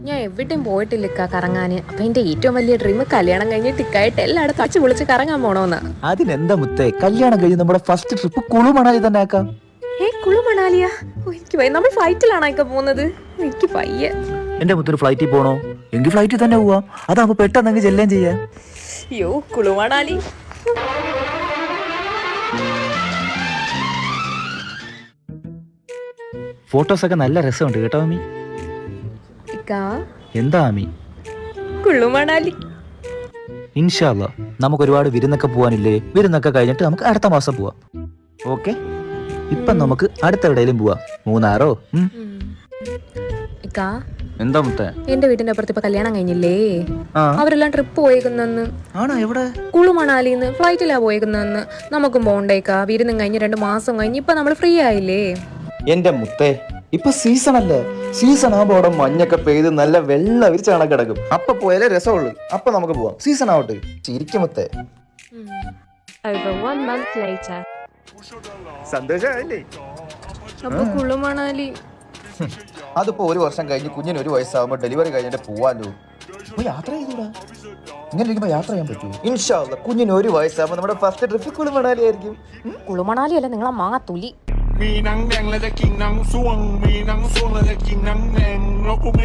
ഞാൻ എവിടെയും പോയിട്ടില്ല കറങ്ങാൻ അപ്പൊ എന്റെ ഏറ്റവും വലിയ ഡ്രീം കല്യാണം കഴിഞ്ഞ് ടിക്കായിട്ട് എല്ലായിടത്തും അച്ഛ വിളിച്ച് കറങ്ങാൻ പോണോന്ന്. അതിനെന്താ മുത്തേ? കല്യാണം കഴിഞ്ഞ് നമ്മുടെ ഫസ്റ്റ് ട്രിപ്പ് കുളു മണാലി തന്നെ ആക്കാം. ഏ കുളു മണാലിയാ എനിക്ക് വയ്യ. നമ്മൾ ഫ്ലൈറ്റിലാണോ ഇക്ക പോകുന്നത്. എനിക്ക് വയ്യ. എന്റെ മുത്തൊരു ഫ്ലൈറ്റിൽ പോണോ? എങ്കിൽ ഫ്ലൈറ്റിൽ തന്നെ പോവാം. അതാവുമ്പോ പെട്ടെന്ന് അങ്ങ് ചെല്ലാൻ ചെയ്യാം. അയ്യോ കുളു മണാലി ഫോട്ടോസ് ഒക്കെ നല്ല രസമുണ്ട് കേട്ടോ ഇക്കാ എന്താ ഇൻഷാല്ല നമുക്ക് ഒരുപാട് വിരുന്നൊക്കെ പോവാനില്ലേ? വിരുന്നൊക്കെ കഴിഞ്ഞിട്ട് നമുക്ക് അടുത്ത മാസം പോവാം. ഓക്കെ? ഇപ്പം നമുക്ക് അടുത്ത എവിടെയെങ്കിലും പോവാം. മൂന്നാറോ? ഉം. ഇക്കാ എന്താ മുത്തേ? എന്റെ വീടിന്റെ അപ്പുറത്ത് ഇപ്പൊ കല്യാണം കഴിഞ്ഞില്ലേ? ആ. അവരെല്ലാം ട്രിപ്പ് പോയേക്കുന്നെന്ന്. ആണോ? എവിടെ? കുളു മണാലിന്ന് ഫ്ലൈറ്റിലാ പോയേക്കുന്നെന്ന്. നമുക്കും പോണ്ടേക്കാ. വിരുന്നും കഴിഞ്ഞ് രണ്ട് മാസം കഴിഞ്ഞ് ഇപ്പൊ നമ്മൾ ഫ്രീ ആയില്ലേ? എന്റെ മുത്തേ ഇപ്പൊ സീസൺ അല്ലേ? സീസൺ ആവുമ്പോ അവിടെ മഞ്ഞൊക്കെ പെയ്ത് നല്ല വെള്ള ചാണ കിടക്കും. അപ്പൊ പോയാലേ രസമുള്ളൂ. അപ്പൊ നമുക്ക് പോവാം. സീസൺ ആവട്ടെ. ചിരിക്കുമത്തെ Over one month later. അപ്പൊ കുളുമണാലി അതിപ്പോ ഒരു വർഷം കഴിഞ്ഞ് കുഞ്ഞിന് ഒരു വയസ്സാവുമ്പോ ഡെലിവറി കഴിഞ്ഞിട്ട് പോവാലോ. ഇപ്പൊ യാത്ര ചെയ്തൂടാ? ഇങ്ങനെ ഇരിക്കുമ്പോ യാത്ര ചെയ്യാൻ പറ്റൂ ഇൻഷാല്ല കുഞ്ഞിന് ഒരു വയസ്സാവുമ്പോ നമ്മുടെ ഫസ്റ്റ് ട്രിപ്പ് കുളുമണാലി ആയിരിക്കും. കുളുമണാലി അല്ല നിങ്ങളെ മാങ്ങ തുലി. มีหนังแดงและจะกินหนังส่วง มีหนังส่วงและจะกินหนังแดงแล้วกูไม่